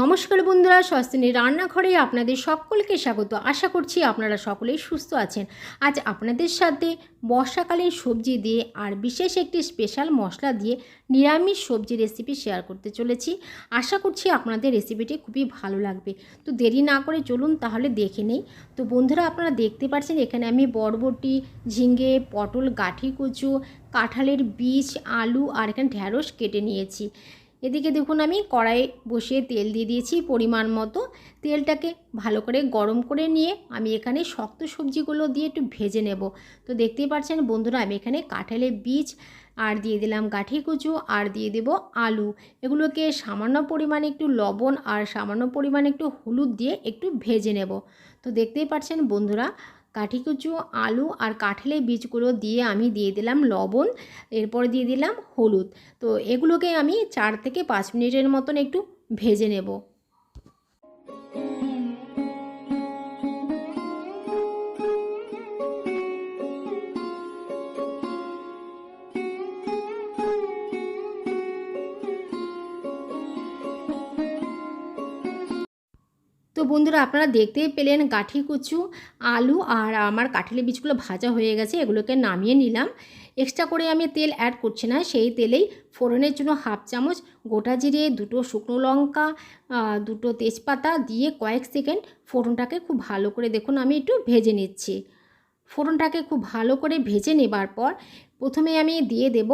নমস্কার বন্ধুরা, স্বস্তিনী রান্নাঘরে আপনাদের সকলকে স্বাগত। আশা করছি আপনারা সকলেই সুস্থ আছেন। আজ আপনাদের সাথে বর্ষাকালীন সবজি দিয়ে আর বিশেষ একটি স্পেশাল মশলা দিয়ে নিরামিষ সবজি রেসিপি শেয়ার করতে চলেছি। আশা করছি আপনাদের রেসিপিটি খুবই ভালো লাগবে। তো দেরি না করে চলুন তাহলে দেখে নেই। তো বন্ধুরা, আপনারা দেখতে পাচ্ছেন এখানে আমি বরবটি ঝিঙ্গে পটল গাঠি কচু, কাঁঠালের বীজ, আলু আর এখানে ঢ্যাঁড়স কেটে নিয়েছি। এদিকে দেখুন আমি কড়াই বসিয়ে তেল দিয়ে দিয়েছি পরিমাণ মতো। তেলটাকে ভালো করে গরম করে নিয়ে আমি এখানে শক্ত সবজিগুলো দিয়ে একটু ভেজে নেব। তো দেখতেই পাচ্ছেন বন্ধুরা আমি এখানে কাঁঠালের বীজ, আর দিয়ে দিলাম গাঠি কুচু, আর দিয়ে দেব আলু। এগুলোকে সামান্য পরিমাণে একটু লবণ আর সামান্য পরিমাণে একটু হলুদ দিয়ে একটু ভেজে নেব। তো দেখতেই পাচ্ছেন বন্ধুরা কাঠি কুচু আলু আর কাঁঠালের বীজগুলো দিয়ে আমি দিয়ে দিলাম লবণ, এরপর দিয়ে দিলাম হলুদ। তো এগুলোকে আমি চার থেকে পাঁচ মিনিটের মতন একটু ভেজে নেব। তো বন্ধুরা আপনারা দেখতেই পেলেন গাঠি কুচু, আলু আর আমার কাঠেলি বীজগুলো ভাজা হয়ে গেছে, এগুলোকে নামিয়ে নিলাম। এক্সট্রা করে আমি তেল অ্যাড করছি না, সেই তেলেই ফোড়নের জন্য হাফ চামচ গোটা জিরে, দুটো শুকনো লঙ্কা দুটো তেজপাতা দিয়ে কয়েক সেকেন্ড ফোড়নটাকে খুব ভালো করে দেখুন, আমি একটু ভেজে নিচ্ছি। ফোড়নটাকে খুব ভালো করে ভেজে নেবার পর প্রথমে আমি দিয়ে দেব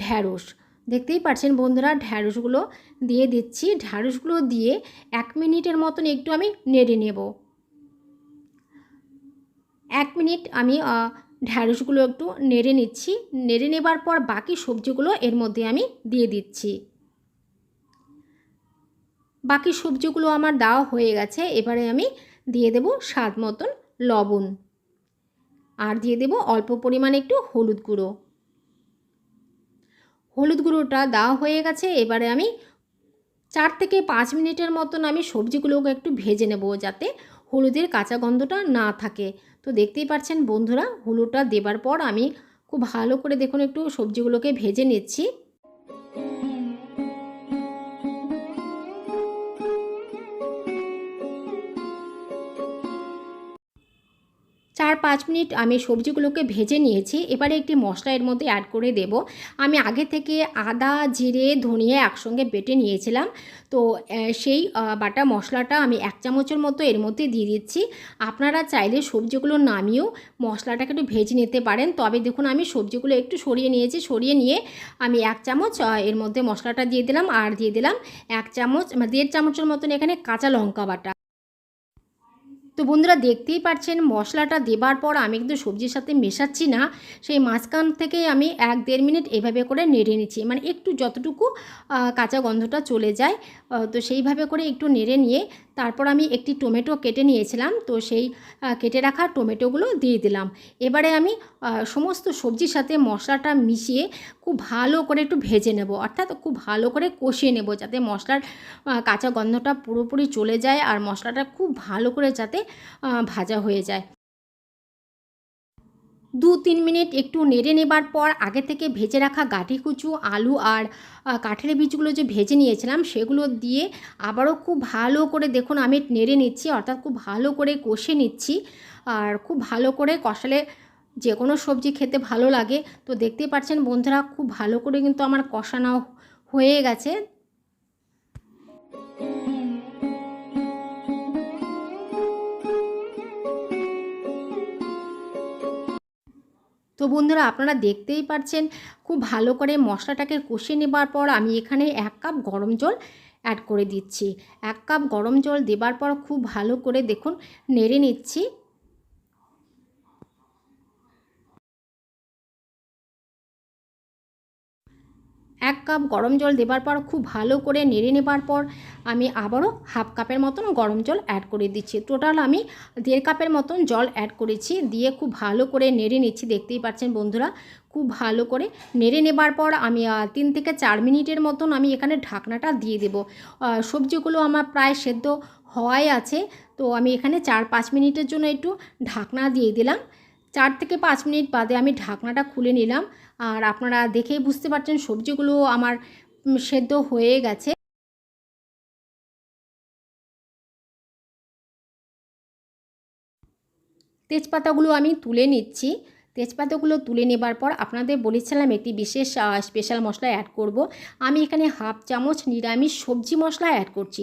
ঢ্যাঁড়স দেখতেই পাচ্ছেন বন্ধুরা ঢ্যাঁড়সগুলো দিয়ে দিচ্ছি। ঢ্যাঁড়সগুলো দিয়ে এক মিনিটের মতন একটু আমি নেড়ে নেব। এক মিনিট আমি ঢ্যাঁড়সগুলো একটু নেড়ে নিচ্ছি। নেড়ে নেবার পর বাকি সবজিগুলো এর মধ্যে আমি দিয়ে দিচ্ছি। বাকি সবজিগুলো আমার দেওয়া হয়ে গেছে। এবারে আমি দিয়ে দেব স্বাদ মতন লবণ। আর দিয়ে দেব অল্প পরিমাণে একটু হলুদ গুঁড়ো। হলুদ গুঁড়োটা দেওয়া হয়ে গেছে। এবারে আমি চার থেকে পাঁচ মিনিটের মতন আমি সবজিগুলোকে একটু ভেজে নেব যাতে হলুদের কাঁচা গন্ধটা না থাকে। তো দেখতেই পাচ্ছেন বন্ধুরা, হলুদটা দেবার পর আমি খুব ভালো করে দেখুন, একটু সবজিগুলোকে ভেজে নিচ্ছি। চার পাঁচ মিনিট আমি সবজিগুলোকে ভেজে নিয়েছি। এবারে একটি মশলা এর মধ্যে অ্যাড করে দেব। আমি আগে থেকে আদা, জিরে, ধনিয়া একসঙ্গে বেটে নিয়েছিলাম। তো সেই বাটা মশলাটা আমি এক চামচের মতো এর মধ্যে দিয়ে দিচ্ছি। আপনারা চাইলে সবজিগুলো নামিয়েও মশলাটাকে একটু ভেজে নিতে পারেন। তবে দেখুন, আমি সবজিগুলো একটু সরিয়ে নিয়েছি। সরিয়ে নিয়ে আমি এক চামচ এর মধ্যে মশলাটা দিয়ে দিলাম। আর দিয়ে দিলাম এক চামচ দেড় চামচের মতন এখানে কাঁচা লঙ্কা বাটা। তো বন্ধুরা দেখতেই পাচ্ছেন, মশলাটা দেবার পর আমি কিন্তু সবজির সাথে মেশাচ্ছি না। সেই মাঝখান থেকে আমি এক দেড় মিনিট এভাবে করে নেড়ে নিচ্ছি। মানে একটু যতটুকু কাঁচা গন্ধটা চলে যায় তো সেইভাবে করে একটু নেড়ে নিয়ে তারপর আমি একটি টমেটো কেটে নিয়েছিলাম। তো সেই কেটে রাখা টমেটোগুলো দিয়ে দিলাম। এবারে আমি সমস্ত সবজির সাথে মশলাটা মিশিয়ে খুব ভালো করে একটু ভেজে নেব। অর্থাৎ খুব ভালো করে কষিয়ে নেব যাতে মশলার কাঁচা গন্ধটা পুরোপুরি চলে যায় আর মশলাটা খুব ভালো করে যাতে ভাজা হয়ে যায়। দু তিন মিনিট একটু নেড়ে নেবার পর আগে থেকে ভেজে রাখা গাঠি কুচু, আলু আর কাঠের বীজগুলো যে ভেজে নিয়েছিলাম সেগুলো দিয়ে আবারও খুব ভালো করে দেখুন আমি নেড়ে নিচ্ছি, অর্থাৎ খুব ভালো করে কষে নিচ্ছি। আর খুব ভালো করে কষালে যে কোনো সবজি খেতে ভালো লাগে। তো দেখতেই পাচ্ছেন বন্ধুরা, খুব ভালো করে কিন্তু আমার কষানো হয়ে গেছে। তো বন্ধুরা আপনারা দেখতেই পারছেন, খুব ভালো করে মশলাটাকে কষিয়ে নেবার পর আমি এখানে এক কাপ গরম জল অ্যাড করে দিচ্ছি। এক কাপ গরম জল দেবার পর খুব ভালো করে দেখুন, নেড়ে নিচ্ছি। এক কাপ গরম জল দেবার পর খুব ভালো করে নেড়ে নেবার পর আমি আবারও হাফ কাপের মতন গরম জল অ্যাড করে দিচ্ছি। টোটাল আমি দেড় কাপের মতন জল অ্যাড করেছি। দিয়ে খুব ভালো করে নেড়ে নিচ্ছি। দেখতেই পাচ্ছেন বন্ধুরা, খুব ভালো করে নেড়ে নেবার পর আমি তিন থেকে চার মিনিটের মতন আমি এখানে ঢাকনাটা দিয়ে দেব। সবজিগুলো আমার প্রায় সেদ্ধ হওয়াই আছে। তো আমি এখানে চার পাঁচ মিনিটের জন্য একটু ঢাকনা দিয়ে দিলাম। চার থেকে পাঁচ মিনিট বাদে আমি ঢাকনাটা খুলে নিলাম। আর আপনারা দেখেই বুঝতে পারছেন সবজিগুলো আমার সেদ্ধ হয়ে গেছে। তেজপাতাগুলো আমি তুলে নিচ্ছি। তেজপাতাগুলো তুলে নেবার পর আপনাদের বলেছিলাম একটি বিশেষ স্পেশাল মশলা অ্যাড করব। আমি এখানে হাফ চামচ নিরামিষ সবজি মশলা অ্যাড করছি।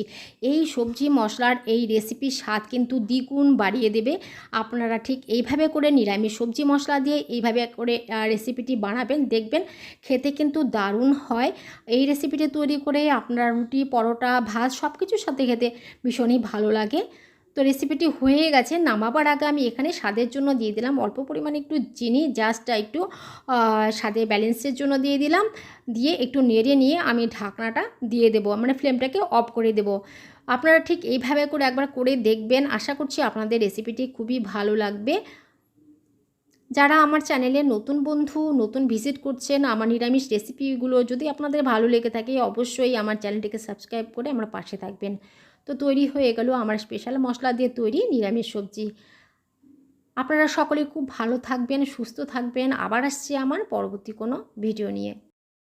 এই সবজি মশলার এই রেসিপির স্বাদ কিন্তু দ্বিগুণ বাড়িয়ে দেবে। আপনারা ঠিক এইভাবে করে নিরামিষ সবজি মশলা দিয়ে এইভাবে করে রেসিপিটি বানাবেন, দেখবেন খেতে কিন্তু দারুণ হয়। এই রেসিপিটি তৈরি করে আপনারা রুটি, পরোটা, ভাত সব কিছুর সাথে খেতে ভীষণই ভালো লাগে। তো রেসিপিটি হয়ে গেছে। নামাবার আগে আমি এখানে স্বাদের জন্য দিয়ে দিলাম। অল্প পরিমাণে একটু চিনি জাস্ট একটু স্বাদে ব্যালেন্সের জন্য দিয়ে দিলাম। দিয়ে একটু নেড়ে নিয়ে আমি ঢাকনাটা দিয়ে দেবো মানে ফ্লেমটাকে অফ করে দেবো। আপনারা ঠিক এইভাবে করে একবার করে দেখবেন। আশা করছি আপনাদের রেসিপিটি খুবই ভালো লাগবে। যারা আমার চ্যানেলে নতুন বন্ধু, নতুন ভিজিট করছেন, আমার নিরামিষ রেসিপিগুলো যদি আপনাদের ভালো লেগে থাকে, অবশ্যই আমার চ্যানেলটিকে সাবস্ক্রাইব করে আমার পাশে থাকবেন। তো তৈরি হয়ে গেল আমার স্পেশাল মশলা দিয়ে তৈরি নিরামিষ সবজি। আপনারা সকলে খুব ভালো থাকবেন, সুস্থ থাকবেন। আবার আসছি আমার পরবর্তী কোনো ভিডিও নিয়ে।